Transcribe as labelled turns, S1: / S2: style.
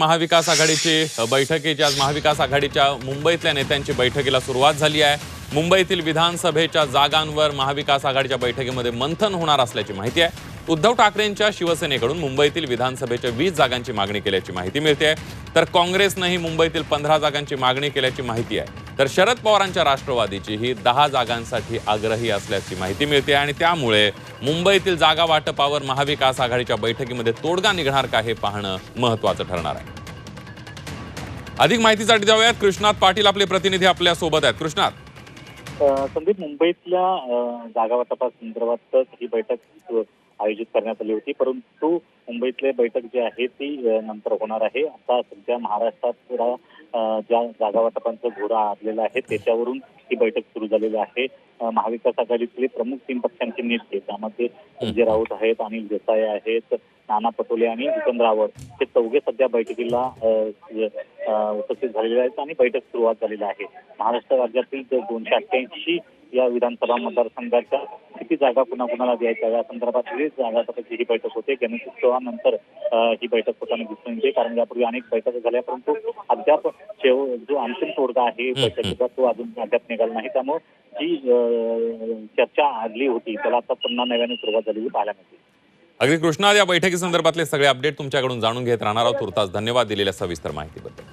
S1: महाविकास आघाडीची बैठकीची आज महाविकास आघाडीच्या मुंबईतल्या नेत्यांची बैठकीला सुरुवात झाली आहे. मुंबईतील विधानसभेच्या जागांवर महाविकास आघाडीच्या बैठकीमध्ये मंथन होणार असल्याची माहिती आहे. उद्धव ठाकरेंच्या शिवसेनेकडून मुंबईतील विधानसभेच्या वीस जागांची मागणी केल्याची माहिती मिळते तर काँग्रेसनंही मुंबईतील पंधरा जागांची मागणी केल्याची माहिती आहे. तर शरद पवारांच्या राष्ट्रवादीची ही दहा जागांसाठी आग्रही असल्याची माहिती मिळते आणि त्यामुळे मुंबईतील जागा वाटपावर महाविकास आघाडीच्या बैठकीमध्ये तोडगा निघणार का हे पाहणं महत्वाचं ठरणार आहे. अधिक माहितीसाठी जाऊयात. कृष्णात पाटील आपले प्रतिनिधी आपल्यासोबत आहेत. कृष्णात.
S2: संदीप मुंबईतल्या अ, जागा वाटपासंदर्भातच ही बैठक आयोजित करण्यात आली होती. परंतु मुंबईतले बैठक जी आहे ती नंतर होणार आहे. आता सध्या महाराष्ट्रात थोडा ज्या जागा वाटपांचा घोडा आलेला आहे त्याच्यावरून ही बैठक सुरू झालेली आहे. महाविकास आघाडीतले प्रमुख तीन पक्षांचे नेते त्यामध्ये संजय राऊत आहेत अनिल देसाई आहेत नाना पटोले आणि जितेंद्र रावत हे चौघे सध्या बैठकीला उपस्थित झालेले आहेत आणि बैठक सुरुवात झालेली आहे. महाराष्ट्र राज्यातील दोनशे अठ्ठ्याऐंशी या विधानसभा मतदारसंघाच्या किती जागा कुणा कुणाला द्यायच्या? या संदर्भात जागा वाटपाची ही बैठक होते. गणेशोत्सवानंतर ही बैठक होताना दिसून येते. कारण यापूर्वी अनेक बैठका झाल्या परंतु अद्याप शेव जो अंतिम तोडगा आहे बैठकीचा तो अजून अद्याप निघाला नाही. त्यामुळे जी चर्चा आडली होती त्याला आता पुन्हा नव्याने सुरुवात झालेली पाहायला मिळते.
S1: अगदी कृष्णा या बैठकीसंदर्भातले सगळे अपडेट तुमच्याकडून जाणून घेत राहणार आहोत. तुर्तास धन्यवाद दिलेल्या सविस्तर माहितीबद्दल.